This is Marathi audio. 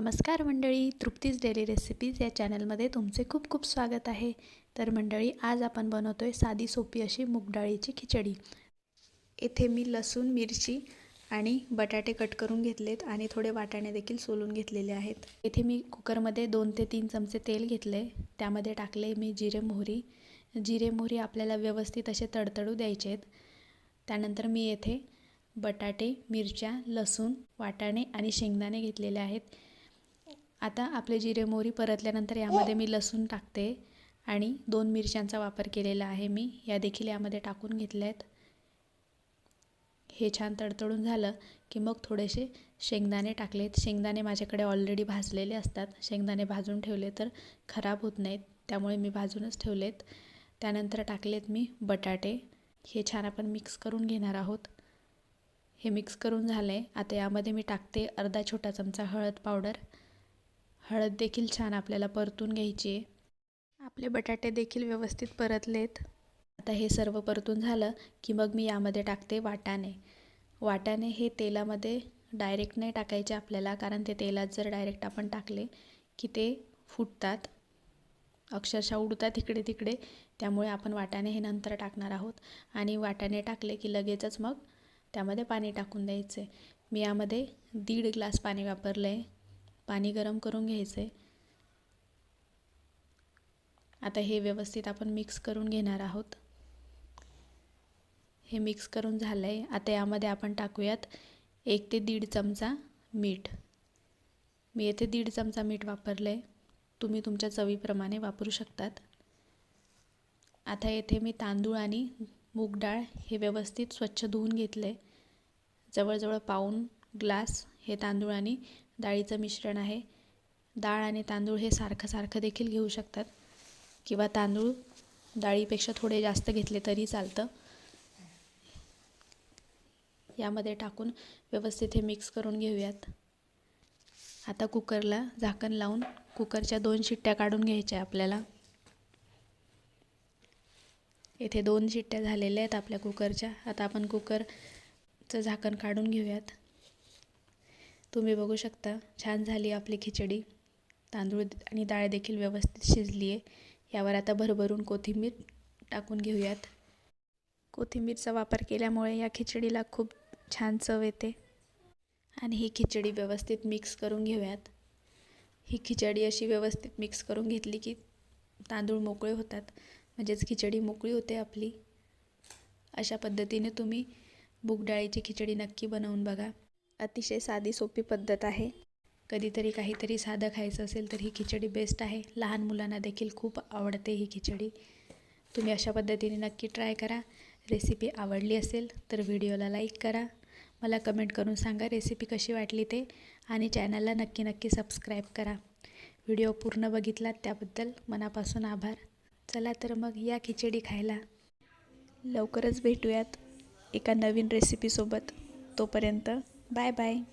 नमस्कार मंडळी तृप्तीज डेली रेसिपीज या चॅनलमध्ये तुमचे खूप खूप स्वागत आहे. तर मंडळी आज आपण बनवतो आहे साधी सोपी अशी मूगडाळीची खिचडी. येथे मी लसूण मिरची आणि बटाटे कट करून घेतलेत आणि थोडे वाटाणे देखील सोलून घेतलेले आहेत. येथे मी कुकरमध्ये दोन ते तीन चमचे तेल घेतले. त्यामध्ये टाकले मी जिरे मोहरी. जिरे मोहरी आपल्याला व्यवस्थित असे तडतडू द्यायचे आहेत. त्यानंतर मी येथे बटाटे मिरच्या लसूण वाटाणे आणि शेंगदाणे घेतलेले आहेत. आता आपले जिरे मोहरी परतल्यानंतर यामध्ये मी लसूण टाकते आणि दोन मिरच्यांचा वापर केलेला आहे मी. या देखील यामध्ये टाकून घेतले आहेत हे छान तडतडून झालं की मग थोडेसे शेंगदाणे टाकलेत. शेंगदाणे माझ्याकडे ऑलरेडी भाजलेले असतात. शेंगदाणे भाजून ठेवले तर खराब होत नाहीत. त्यामुळे मी भाजूनच ठेवलेत. त्यानंतर टाकलेत मी बटाटे. हे छान आपण मिक्स करून घेणार आहोत. हे मिक्स करून झालं आहे आता यामध्ये मी टाकते अर्धा छोटा चमचा हळद पावडर. हळद देखील छान आपल्याला परतून घ्यायची आहे. आपले बटाटे देखील व्यवस्थित परतलेत. आता हे सर्व परतून झालं की मग मी यामध्ये टाकते वाटाणे. वाटाणे हे तेलामध्ये डायरेक्ट नाही टाकायचे आपल्याला कारण ते तेलात जर डायरेक्ट आपण टाकले की ते फुटतात. अक्षरशः उडतात इकडे तिकडे त्यामुळे आपण वाटाणे हे नंतर टाकणार आहोत. आणि वाटाणे टाकले की लगेचच मग त्यामध्ये पाणी टाकून द्यायचे. मी यामध्ये दीड ग्लास पाणी वापरलं आहे पाणी गरम करून घ्यायचं आहे आता हे व्यवस्थित आपण मिक्स करून घेणार आहोत. हे मिक्स करून झालं आहे आता यामध्ये आपण टाकूयात एक ते दीड चमचा मीठ. मी येथे दीड चमचा मीठ वापरलं आहे तुम्ही तुमच्या चवीप्रमाणे वापरू शकतात. आता येथे मी तांदूळ आणि मूग डाळ हे व्यवस्थित स्वच्छ धुवून घेतले जवळजवळ पाऊन ग्लास हे तांदूळ आणि डाळीचं मिश्रण आहे. डाळ आणि तांदूळ हे सारखं सारखं देखील घेऊ शकतात. किंवा तांदूळ डाळीपेक्षा थोडे जास्त घेतले तरी चालतं. यामध्ये टाकून व्यवस्थित हे मिक्स करून घेऊयात. आता कुकरला झाकण लावून कुकरच्या दोन शिट्ट्या काढून घ्यायच्या आपल्याला. येथे दोन शिट्ट्या झालेल्या आहेत आपल्या कुकरच्या. आता आपण कुकरचं झाकण काढून घेऊयात. तुम्ही बघू शकता छान झाली आपली खिचडी. तांदूळ आणि डाळ देखील व्यवस्थित शिजली आहे यावर आता भरभरून कोथिंबीर टाकून घेऊयात. कोथिंबीरचा वापर केल्यामुळे या खिचडीला खूप छान चव येते. आणि ही खिचडी व्यवस्थित मिक्स करून घेऊयात. ही खिचडी अशी व्यवस्थित मिक्स करून घेतली की तांदूळ मोकळे होतात. म्हणजेच खिचडी मोकळी होते आपली. अशा पद्धतीने तुम्ही मूग डाळीची खिचडी नक्की बनवून बघा. अतिशय साधी सोपी पद्धत आहे. कधीतरी काहीतरी साधं खायचं असेल तर ही खिचडी बेस्ट आहे. लहान मुलांना देखील खूप आवडते ही खिचडी. तुम्ही अशा पद्धतीने नक्की ट्राय करा. रेसिपी आवडली असेल तर व्हिडिओला लाईक करा. मला कमेंट करून सांगा रेसिपी कशी वाटली ते आणि चॅनलला नक्की नक्की सबस्क्राईब करा. व्हिडिओ पूर्ण बघितलात त्याबद्दल मनापासून आभार. चला तर मग या खिचडी खायला. लवकरच भेटूयात एका नवीन रेसिपीसोबत तोपर्यंत Bye bye.